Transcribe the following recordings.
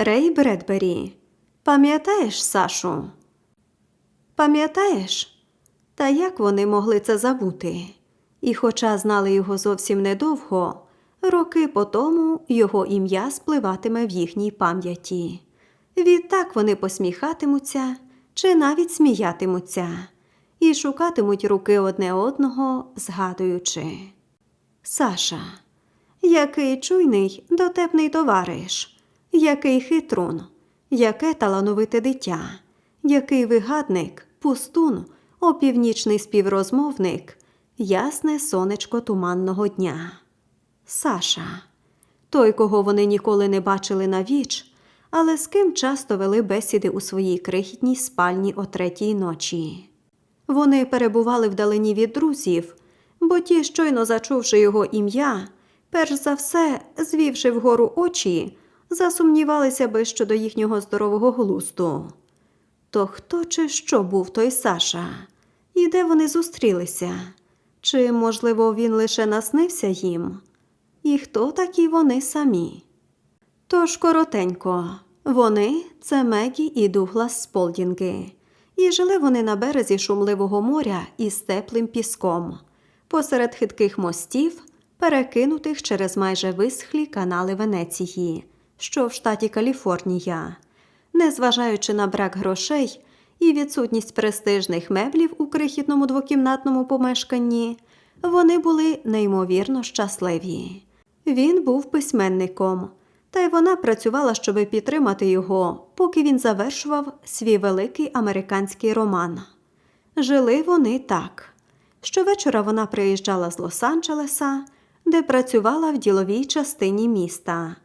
Рей Бредбері. Пам'ятаєш, Сашу? Пам'ятаєш? Та як вони могли це забути? І, хоча знали його зовсім недовго, роки по тому його ім'я спливатиме в їхній пам'яті. Відтак вони посміхатимуться чи навіть сміятимуться і шукатимуть руки одне одного, згадуючи. Саша, який чуйний дотепний товариш, який хитрун, яке талановите дитя, який вигадник, пустун, опівнічний співрозмовник, ясне сонечко туманного дня. Саша, той, кого вони ніколи не бачили на віч, але з ким часто вели бесіди у своїй крихітній спальні о третій ночі. Вони перебували вдалині від друзів, бо ті, щойно зачувши його ім'я, перш за все, звівши вгору очі, засумнівалися би щодо їхнього здорового глузду. То хто чи що був той Саша? І де вони зустрілися? Чи, можливо, він лише наснився їм? І хто такі вони самі? Тож коротенько, вони це Мегі і Дуглас Сполдінги. І жили вони на березі шумливого моря із теплим піском, посеред хитких мостів, перекинутих через майже висхлі канали Венеції, що в штаті Каліфорнія. Незважаючи на брак грошей і відсутність престижних меблів у крихітному двокімнатному помешканні, вони були неймовірно щасливі. Він був письменником, та й вона працювала, щоби підтримати його, поки він завершував свій великий американський роман. Жили вони так. Щовечора вона приїжджала з Лос-Анджелеса, де працювала в діловій частині міста.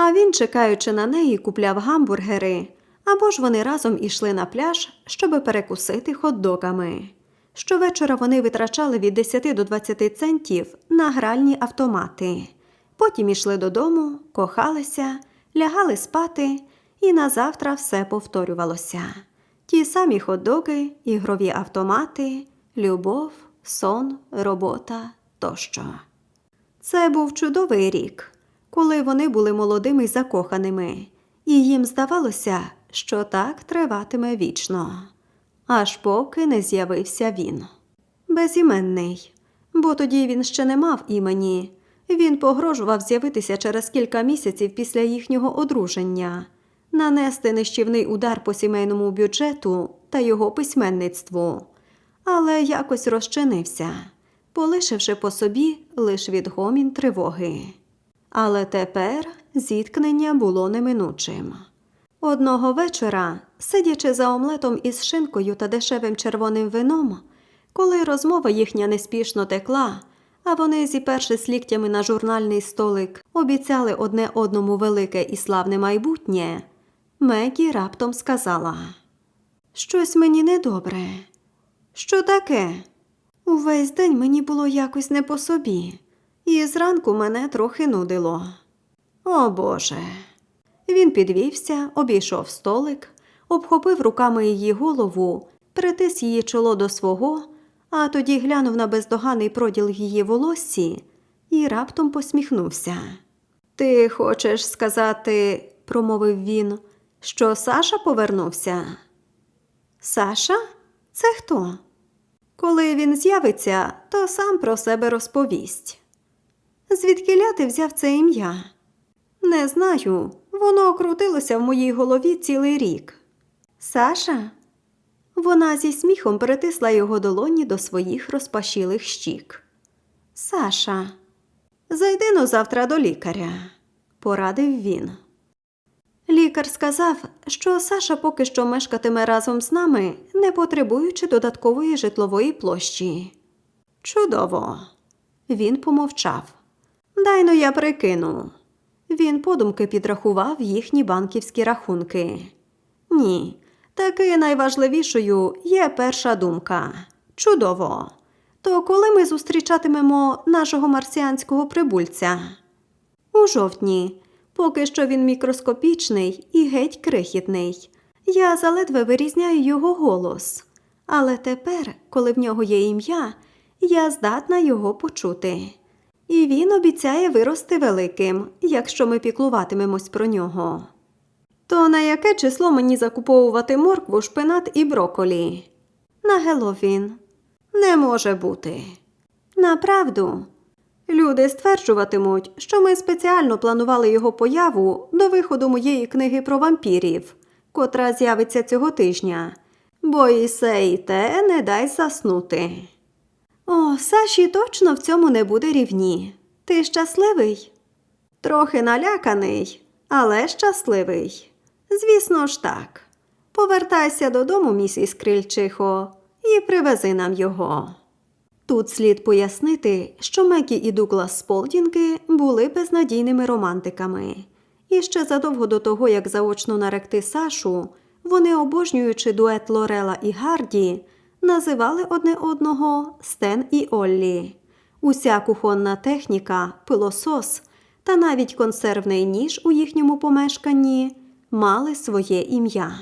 А він, чекаючи на неї, купляв гамбургери, або ж вони разом ішли на пляж, щоби перекусити хот-догами. Щовечора вони витрачали від 10 до 20 центів на гральні автомати. Потім ішли додому, кохалися, лягали спати, і назавтра все повторювалося. Ті самі хот-доги, ігрові автомати, любов, сон, робота тощо. Це був чудовий рік, коли вони були молодими й закоханими, і їм здавалося, що так триватиме вічно, аж поки не з'явився він. Безіменний, бо тоді він ще не мав імені. Він погрожував з'явитися через кілька місяців після їхнього одруження, нанести нищівний удар по сімейному бюджету та його письменництву, але якось розчинився, полишивши по собі лиш відгомін тривоги. Але тепер зіткнення було неминучим. Одного вечора, сидячи за омлетом із шинкою та дешевим червоним вином, коли розмова їхня неспішно текла, а вони, зіпершись ліктями на журнальний столик, обіцяли одне одному велике і славне майбутнє, Мегі раптом сказала: Щось мені недобре. Що таке? Увесь день мені було якось не по собі, і зранку мене трохи нудило. О Боже. Він підвівся, обійшов столик, обхопив руками її голову, притис її чоло до свого, а тоді глянув на бездоганий проділ її волоссі і раптом посміхнувся. Ти хочеш сказати, промовив він, що Саша повернувся? Саша? Це хто? Коли він з'явиться, то сам про себе розповість. Звідки ти взяв це ім'я? Не знаю, воно окрутилося в моїй голові цілий рік. Саша? Вона зі сміхом притисла його долоні до своїх розпашілих щік. Саша, зайди но завтра до лікаря, порадив він. Лікар сказав, що Саша поки що мешкатиме разом з нами, не потребуючи додаткової житлової площі. Чудово. Він помовчав. Дай но я прикину. Він подумки підрахував їхні банківські рахунки. Ні, таки найважливішою є перша думка. Чудово. То коли ми зустрічатимемо нашого марсіанського прибульця? У жовтні, поки що він мікроскопічний і геть крихітний. Я заледве вирізняю його голос. Але тепер, коли в нього є ім'я, я здатна його почути. І він обіцяє вирости великим, якщо ми піклуватимемось про нього. То на яке число мені закуповувати моркву, шпинат і броколі? На Геловін. Не може бути. Направду. Люди стверджуватимуть, що ми спеціально планували його появу до виходу моєї книги про вампірів, котра з'явиться цього тижня, бо і се, і те не дай заснути. О, Саші точно в цьому не буде рівні. Ти щасливий? Трохи наляканий, але щасливий. Звісно ж так. Повертайся додому, місіс Крильчихо, і привези нам його. Тут слід пояснити, що Мегі і Дуглас Сполдінги були безнадійними романтиками. І ще задовго до того, як заочно наректи Сашу, вони, обожнюючи дует Лорела і Гарді, називали одне одного Стен і Оллі. Уся кухонна техніка, пилосос та навіть консервний ніж у їхньому помешканні мали своє ім'я,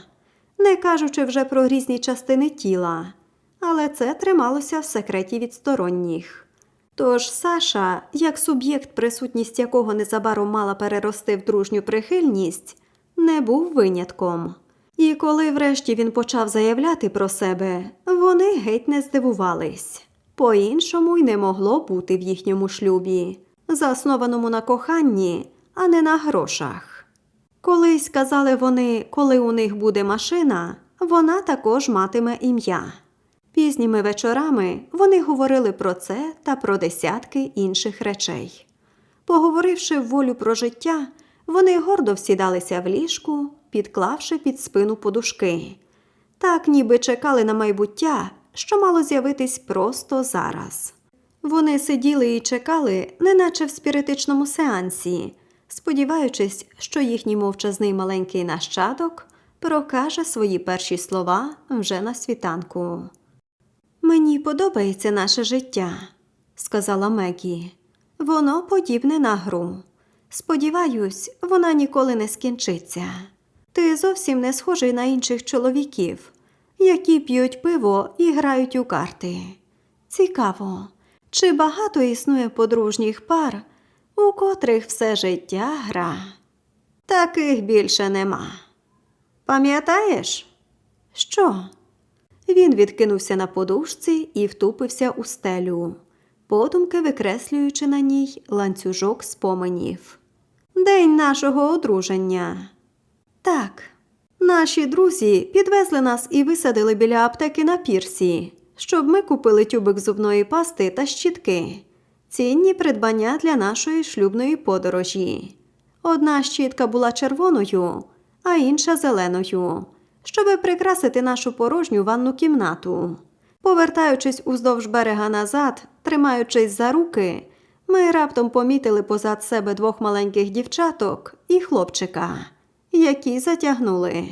не кажучи вже про різні частини тіла, але це трималося в секреті від сторонніх. Тож Саша, як суб'єкт, присутність якого незабаром мала перерости в дружню прихильність, не був винятком. І коли врешті він почав заявляти про себе, вони геть не здивувались. По-іншому й не могло бути в їхньому шлюбі, заснованому на коханні, а не на грошах. Колись казали вони, коли у них буде машина, вона також матиме ім'я. Пізніми вечорами вони говорили про це та про десятки інших речей. Поговоривши в волю про життя, вони гордо всідалися в ліжку, підклавши під спину подушки. Так ніби чекали на майбуття, що мало з'явитись просто зараз. Вони сиділи і чекали, неначе в спіритичному сеансі, сподіваючись, що їхній мовчазний маленький нащадок прокаже свої перші слова вже на світанку. Мені подобається наше життя, сказала Мегі. Воно подібне на гру. Сподіваюсь, вона ніколи не скінчиться. Ти зовсім не схожий на інших чоловіків, які п'ють пиво і грають у карти. Цікаво, чи багато існує подружніх пар, у котрих все життя гра? Таких більше нема. Пам'ятаєш? Що? Він відкинувся на подушці і втупився у стелю, подумки викреслюючи на ній ланцюжок споменів. День нашого одруження. Так, наші друзі підвезли нас і висадили біля аптеки на пірсі, щоб ми купили тюбик зубної пасти та щітки, цінні придбання для нашої шлюбної подорожі. Одна щітка була червоною, а інша зеленою, щоби прикрасити нашу порожню ванну кімнату. Повертаючись уздовж берега назад, тримаючись за руки, ми раптом помітили позад себе двох маленьких дівчаток і хлопчика, які затягнули.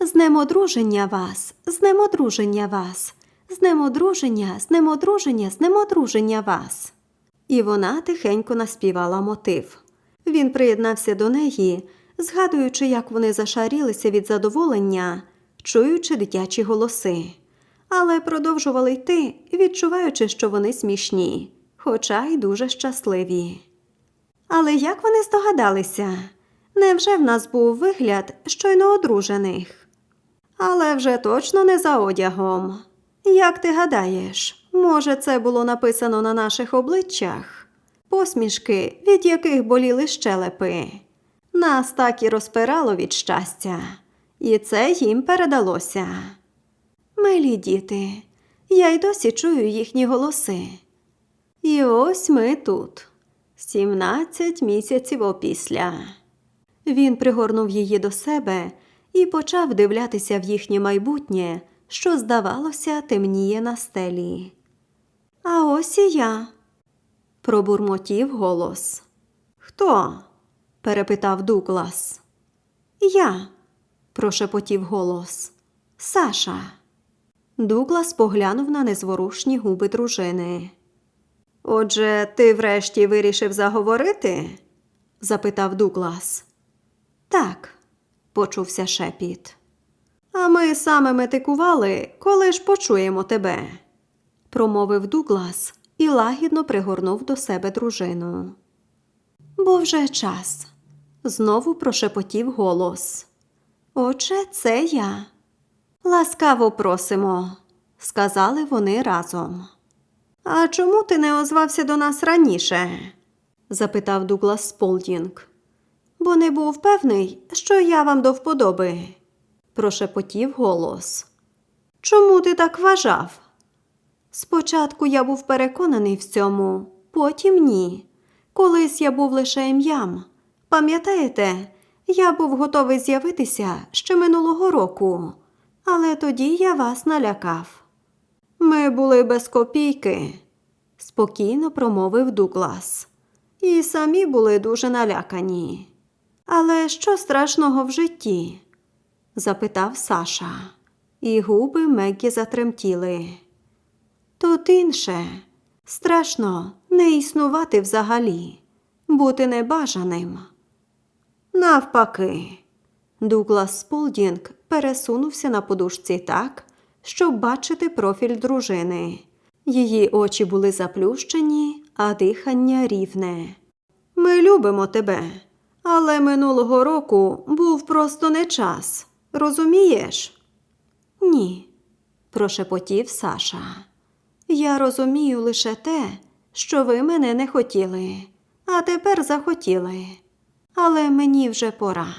З днем одруження вас, з днем одруження вас, з днем одруження, з днем одруження, з днем одруження вас. І вона тихенько наспівала мотив. Він приєднався до неї, згадуючи, як вони зашарілися від задоволення, чуючи дитячі голоси, але продовжували йти, відчуваючи, що вони смішні, хоча й дуже щасливі. Але як вони здогадалися? Невже в нас був вигляд щойно одружених? Але вже точно не за одягом. Як ти гадаєш, може, це було написано на наших обличчях? Посмішки, від яких боліли щелепи. Нас так і розпирало від щастя, і це їм передалося. Милі діти, я й досі чую їхні голоси. І ось ми тут, сімнадцять місяців опісля. Він пригорнув її до себе і почав дивлятися в їхнє майбутнє, що, здавалося, темніє на стелі. А ось і я, пробурмотів голос. Хто? перепитав Дуглас. Я, прошепотів голос. Саша. Дуглас поглянув на незворушні губи дружини. Отже, ти врешті вирішив заговорити? запитав Дуглас. Так, почувся шепіт. А ми саме метикували, коли ж почуємо тебе, промовив Дуглас і лагідно пригорнув до себе дружину. Бо вже час, знову прошепотів голос. Отже, це я. Ласкаво просимо, сказали вони разом. А чому ти не озвався до нас раніше? запитав Дуглас Сполдінг. Бо не був певний, що я вам до вподоби, прошепотів голос. Чому ти так вважав? Спочатку я був переконаний в цьому, потім ні. Колись я був лише ім'ям. Пам'ятаєте, я був готовий з'явитися ще минулого року, але тоді я вас налякав. Ми були без копійки, спокійно промовив Дуглас. І самі були дуже налякані. Але що страшного в житті? запитав Саша, і губи Меггі затремтіли. Тут інше страшно не існувати взагалі, бути небажаним. Навпаки, Дуглас Сполдінг пересунувся на подушці так, щоб бачити профіль дружини. Її очі були заплющені, а дихання рівне. Ми любимо тебе, але минулого року був просто не час. Розумієш? Ні, прошепотів Саша. Я розумію лише те, що ви мене не хотіли, а тепер захотіли. Але мені вже пора.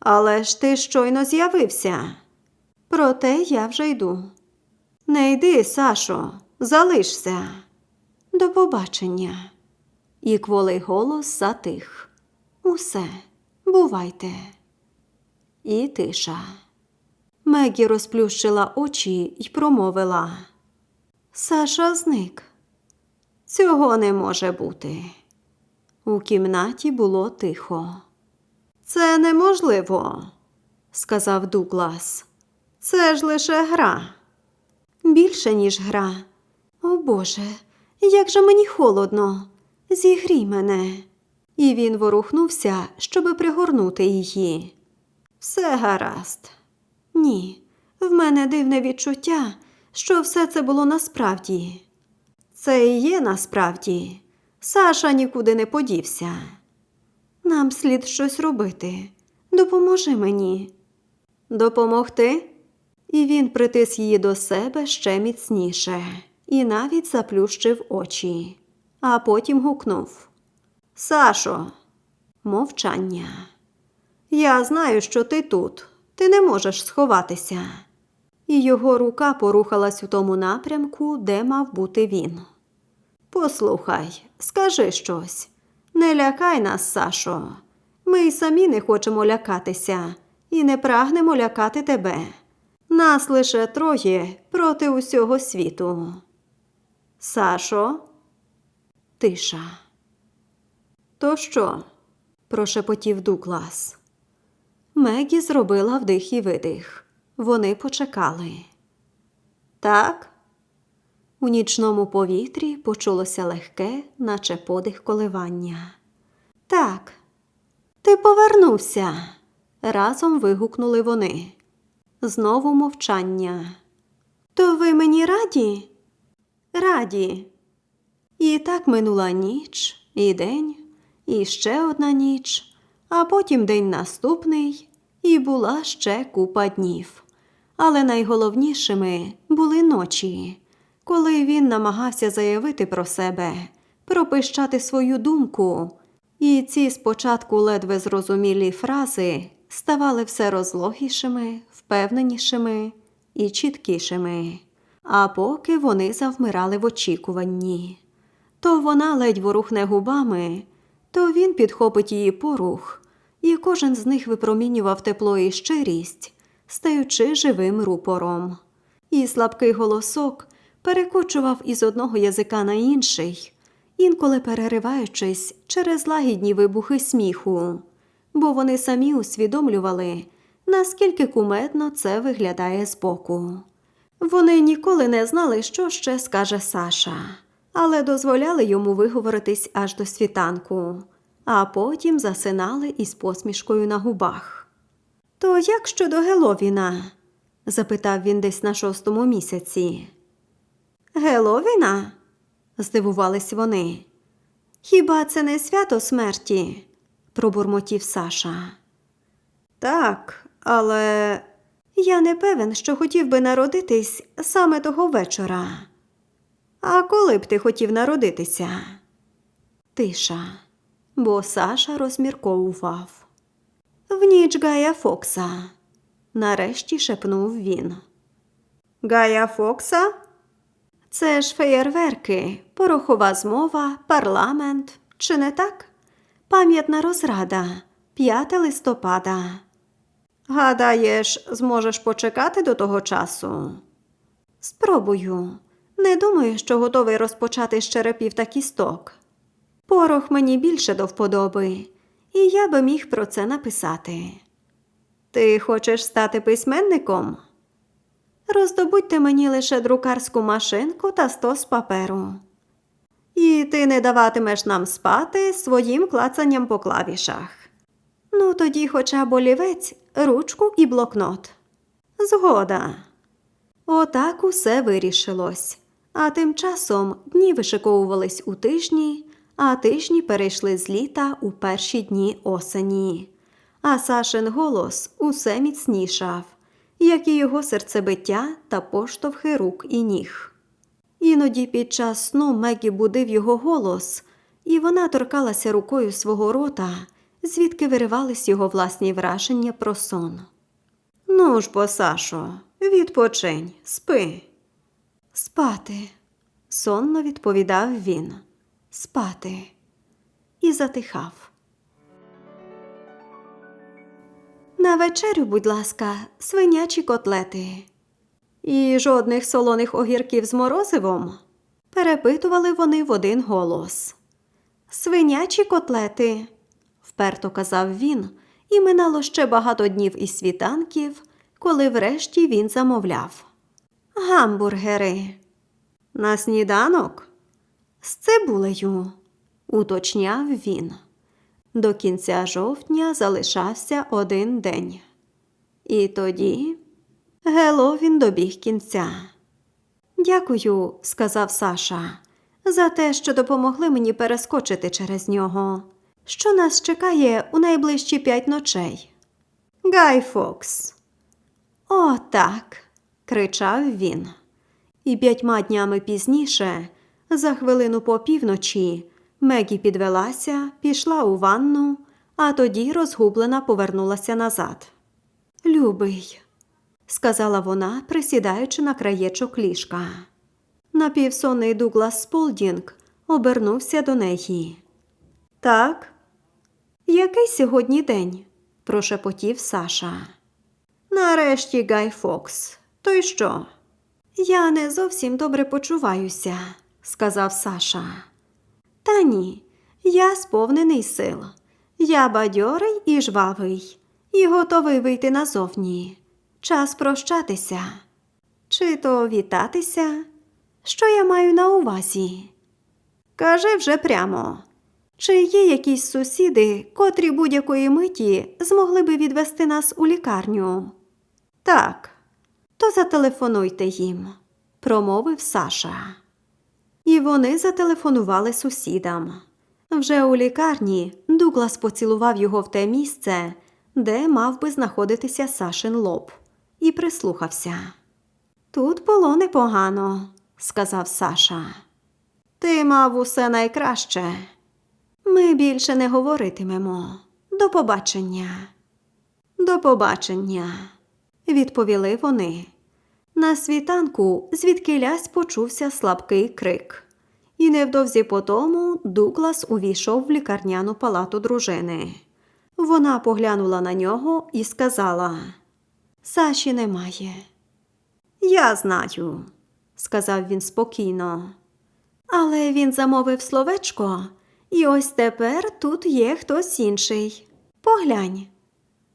Але ж ти щойно з'явився. Проте я вже йду. Не йди, Сашо, залишся. До побачення. І кволий голос затих. Усе, бувайте. І тиша. Мегі розплющила очі й промовила. Саша зник. Цього не може бути. У кімнаті було тихо. Це неможливо, сказав Дуглас. Це ж лише гра. Більше, ніж гра. О Боже, як же мені холодно. Зігрій мене. І він ворухнувся, щоби пригорнути її. Все гаразд. Ні, в мене дивне відчуття, що все це було насправді. Це і є насправді. Саша нікуди не подівся. Нам слід щось робити. Допоможи мені. Допомогти? І він притис її до себе ще міцніше і навіть заплющив очі, а потім гукнув Сашо, мовчання. Я знаю, що ти тут. Ти не можеш сховатися. І його рука порухалась у тому напрямку, де мав бути він. Послухай, скажи щось. Не лякай нас, Сашо. Ми й самі не хочемо лякатися і не прагнемо лякати тебе. Нас лише троє проти усього світу. Сашо, тиша. То що? прошепотів Дуглас. Мегі зробила вдих і видих. Вони почекали. Так. У нічному повітрі почулося легке, наче подих коливання. Так, ти повернувся. Разом вигукнули вони. Знову мовчання. То ви мені раді? Раді. І так минула ніч, і день, і ще одна ніч, а потім день наступний, і була ще купа днів. Але найголовнішими були ночі, коли він намагався заявити про себе, пропищати свою думку, і ці спочатку ледве зрозумілі фрази ставали все розлогішими, впевненішими і чіткішими, а поки вони завмирали в очікуванні. То вона ледь ворухне губами, то він підхопить її порух, і кожен з них випромінював тепло і щирість, стаючи живим рупором. І слабкий голосок перекочував із одного язика на інший, інколи перериваючись через лагідні вибухи сміху, бо вони самі усвідомлювали, наскільки кумедно це виглядає збоку. Вони ніколи не знали, що ще скаже Саша, але дозволяли йому виговоритись аж до світанку, а потім засинали із посмішкою на губах. То як щодо Геловіна? запитав він десь на шостому місяці. Геловіна? здивувались вони. Хіба це не свято смерті? пробурмотів Саша. Так, Але я не певен, що хотів би народитись саме того вечора. А коли б ти хотів народитися? Тиша, бо Саша розмірковував. В ніч Гая Фокса, нарешті шепнув він. Гая Фокса? Це ж феєрверки, порохова змова, парламент, чи не так? Пам'ятна розрада, 5 листопада. Гадаєш, зможеш почекати до того часу? Спробую. Не думаю, що готовий розпочати з черепів та кісток. Порох мені більше до вподоби, і я би міг про це написати. Ти хочеш стати письменником? Роздобудьте мені лише друкарську машинку та стос паперу. І ти не даватимеш нам спати своїм клацанням по клавішах. Ну, тоді хоча б олівець, ручку і блокнот. Згода. Отак усе вирішилось. А тим часом дні вишиковувались у тижні, а тижні перейшли з літа у перші дні осені. А Сашин голос усе міцнішав, як і його серцебиття та поштовхи рук і ніг. Іноді під час сну Мегі будив його голос, і вона торкалася рукою свого рота, звідки виривались його власні враження про сон. Ну ж бо, Сашо, відпочинь, спи. Спати, сонно відповідав він. Спати. І затихав. На вечерю, будь ласка, свинячі котлети. І жодних солоних огірків з морозивом? перепитували вони в один голос. Свинячі котлети, вперто казав він, і минало ще багато днів і світанків, коли врешті він замовляв. Гамбургери. На сніданок? З цибулею, уточняв він. До кінця жовтня залишався один день. І тоді Геловін добіг кінця. Дякую, сказав Саша, за те, що допомогли мені перескочити через нього. Що нас чекає у найближчі п'ять ночей? Гай Фокс. О, так. Кричав він. І п'ятьма днями пізніше, за хвилину по півночі, Мегі підвелася, пішла у ванну, а тоді розгублена повернулася назад. Любий, сказала вона, присідаючи на краєчок ліжка. Напівсонний Дуглас Сполдінг обернувся до неї. Так, який сьогодні день? прошепотів Саша. Нарешті Гай Фокс. То й що? Я не зовсім добре почуваюся, сказав Саша. Та ні, я сповнений сил. Я бадьорий і жвавий, і готовий вийти назовні. Час прощатися. Чи то вітатися? Що я маю на увазі? Кажи вже прямо. Чи є якісь сусіди, котрі будь-якої миті змогли би відвести нас у лікарню? Так, то зателефонуйте їм, промовив Саша. І вони зателефонували сусідам. Вже у лікарні Дуглас поцілував його в те місце, де мав би знаходитися Сашин лоб, і прислухався. Тут було непогано, сказав Саша. Ти мав усе найкраще. Ми більше не говоритимемо. До побачення. До побачення, відповіли вони. На світанку звідкилясь почувся слабкий крик, і невдовзі по тому Дуглас увійшов в лікарняну палату дружини. Вона поглянула на нього і сказала Саші немає. Я знаю, сказав він спокійно. Але він замовив словечко, і ось тепер тут є хтось інший. Поглянь.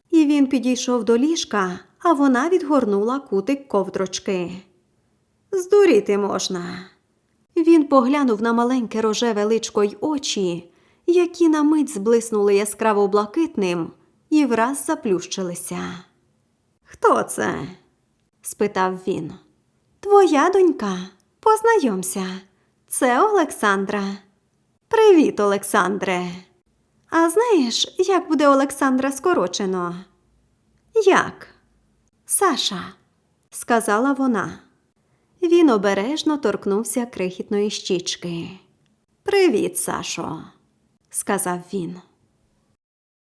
І він підійшов до ліжка, а вона відгорнула кутик ковдрочки. Здуріти можна. Він поглянув на маленьке рожеве личко й очі, які на мить зблиснули яскраво блакитним і враз заплющилися. Хто це? спитав він. Твоя донька, познайомся. Це Олександра. Привіт, Олександре. А знаєш, як буде Олександра скорочено? Як? Саша, сказала вона. Він обережно торкнувся крихітної щічки. Привіт, Сашо, сказав він.